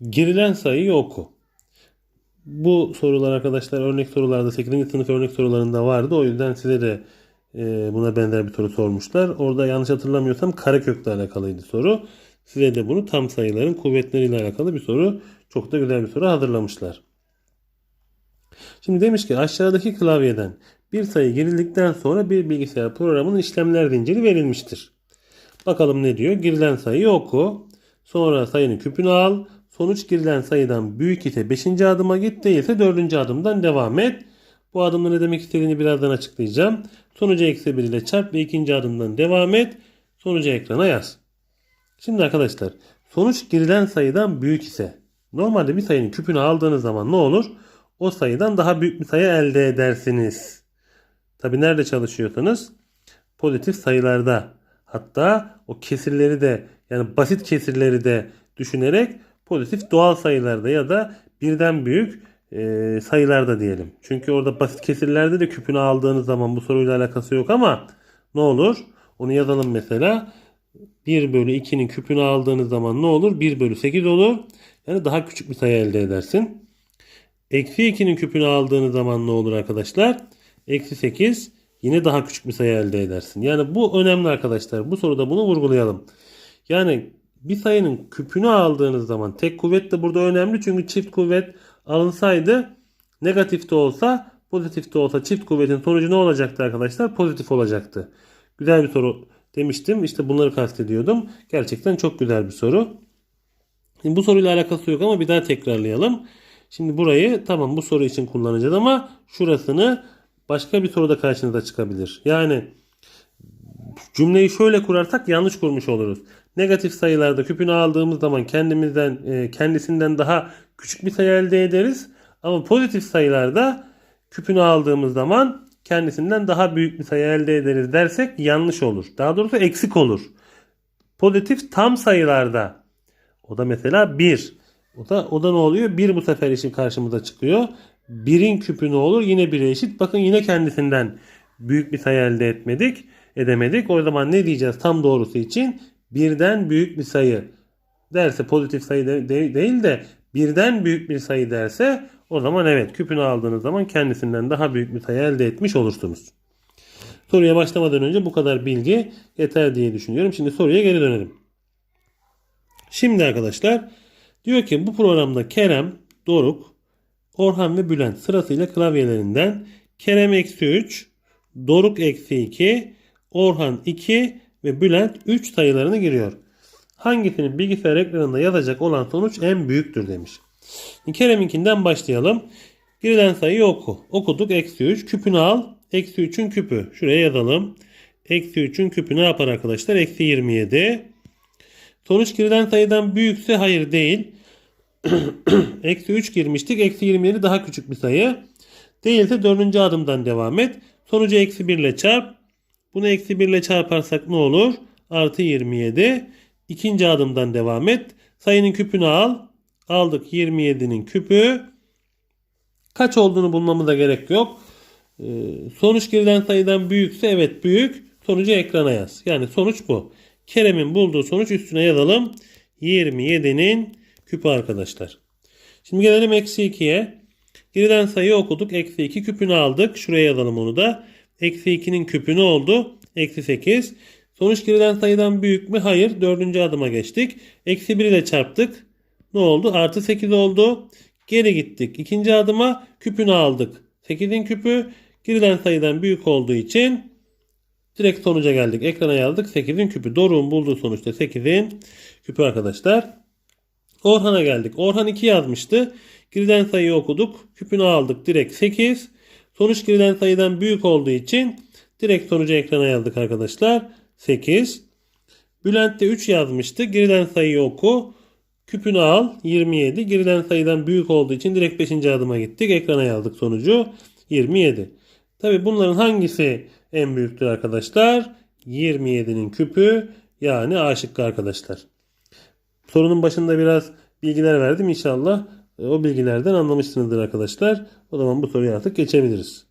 Girilen sayıyı oku. Bu sorular arkadaşlar örnek sorularda 8. sınıf örnek sorularında vardı. O yüzden size de e, buna benzer bir soru sormuşlar. Orada yanlış hatırlamıyorsam karekökle alakalıydı soru. Size de bunu tam sayıların kuvvetleriyle alakalı bir soru. Çok da güzel bir soru hazırlamışlar. Şimdi demiş ki aşağıdaki klavyeden bir sayı girildikten sonra bir bilgisayar programının işlemler zinciri verilmiştir. Bakalım ne diyor? Girilen sayıyı oku. Sonra sayının küpünü al. Sonuç girilen sayıdan büyük ise 5. adıma git değilse 4. adımdan devam et. Bu adımda ne demek istediğini birazdan açıklayacağım. Sonucu eksi 1 ile çarp ve ikinci adımdan devam et. Sonucu ekrana yaz. Şimdi arkadaşlar sonuç girilen sayıdan büyük ise normalde bir sayının küpünü aldığınız zaman ne olur? O sayıdan daha büyük bir sayı elde edersiniz. Tabi nerede çalışıyorsanız pozitif sayılarda hatta o kesirleri de yani basit kesirleri de düşünerek pozitif doğal sayılarda ya da birden büyük e, sayılarda diyelim. Çünkü orada basit kesirlerde de küpünü aldığınız zaman bu soruyla alakası yok ama ne olur? Onu yazalım mesela. 1 bölü 2'nin küpünü aldığınız zaman ne olur? 1 bölü 8 olur. Yani daha küçük bir sayı elde edersin. Eksi 2'nin küpünü aldığınız zaman ne olur arkadaşlar? Eksi 8 yine daha küçük bir sayı elde edersin. Yani bu önemli arkadaşlar. Bu soruda bunu vurgulayalım. Yani bir sayının küpünü aldığınız zaman tek kuvvet de burada önemli. Çünkü çift kuvvet alınsaydı negatif de olsa pozitif de olsa çift kuvvetin sonucu ne olacaktı arkadaşlar? Pozitif olacaktı. Güzel bir soru demiştim. İşte bunları kastediyordum. Gerçekten çok güzel bir soru. Şimdi bu soruyla alakası yok ama bir daha tekrarlayalım. Şimdi burayı tamam bu soru için kullanacağız ama şurasını başka bir soruda karşınıza çıkabilir. Yani cümleyi şöyle kurarsak yanlış kurmuş oluruz. Negatif sayılarda küpünü aldığımız zaman kendimizden e, kendisinden daha küçük bir sayı elde ederiz. Ama pozitif sayılarda küpünü aldığımız zaman kendisinden daha büyük bir sayı elde ederiz dersek yanlış olur. Daha doğrusu eksik olur. Pozitif tam sayılarda o da mesela 1. O da, o da ne oluyor? 1 bu sefer için karşımıza çıkıyor. 1'in küpü ne olur? Yine 1'e eşit. Bakın yine kendisinden büyük bir sayı elde etmedik. Edemedik. O zaman ne diyeceğiz tam doğrusu için? Birden büyük bir sayı derse pozitif sayı de, de, değil de birden büyük bir sayı derse o zaman evet küpünü aldığınız zaman kendisinden daha büyük bir sayı elde etmiş olursunuz. Soruya başlamadan önce bu kadar bilgi yeter diye düşünüyorum. Şimdi soruya geri dönelim. Şimdi arkadaşlar diyor ki bu programda Kerem, Doruk, Orhan ve Bülent sırasıyla klavyelerinden Kerem eksi 3, Doruk eksi 2, Orhan 2 ve Bülent 3 sayılarını giriyor. Hangisinin bilgisayar ekranında yazacak olan sonuç en büyüktür demiş. Kerem'inkinden başlayalım. Girilen sayıyı oku. Okuduk eksi 3. Küpünü al. Eksi 3'ün küpü. Şuraya yazalım. Eksi 3'ün küpü ne yapar arkadaşlar? Eksi 27. Sonuç girilen sayıdan büyükse hayır değil. eksi 3 girmiştik. Eksi 27 daha küçük bir sayı. Değilse dördüncü adımdan devam et. Sonucu eksi 1 ile çarp. Bunu eksi 1 ile çarparsak ne olur? Artı 27. İkinci adımdan devam et. Sayının küpünü al. Aldık 27'nin küpü. Kaç olduğunu bulmamıza gerek yok. Ee, sonuç girilen sayıdan büyükse evet büyük. Sonucu ekrana yaz. Yani sonuç bu. Kerem'in bulduğu sonuç üstüne yazalım. 27'nin küpü arkadaşlar. Şimdi gelelim eksi 2'ye. Girilen sayıyı okuduk. Eksi 2 küpünü aldık. Şuraya yazalım onu da. Eksi 2'nin küpü ne oldu? Eksi 8. Sonuç girilen sayıdan büyük mü? Hayır. Dördüncü adıma geçtik. Eksi 1 ile çarptık. Ne oldu? Artı 8 oldu. Geri gittik. İkinci adıma küpünü aldık. 8'in küpü girilen sayıdan büyük olduğu için direkt sonuca geldik. Ekrana yazdık. 8'in küpü. Doruk'un bulduğu sonuçta 8'in küpü arkadaşlar. Orhan'a geldik. Orhan 2 yazmıştı. Girilen sayıyı okuduk. Küpünü aldık. Direkt 8. Sonuç girilen sayıdan büyük olduğu için direkt sonucu ekrana yazdık arkadaşlar. 8. Bülent de 3 yazmıştı. Girilen sayıyı oku. Küpünü al 27. Girilen sayıdan büyük olduğu için direkt 5. adıma gittik. Ekrana yazdık sonucu 27. Tabi bunların hangisi en büyüktür arkadaşlar? 27'nin küpü yani A şıkkı arkadaşlar. Sorunun başında biraz bilgiler verdim. İnşallah o bilgilerden anlamışsınızdır arkadaşlar. O zaman bu soruyu artık geçebiliriz.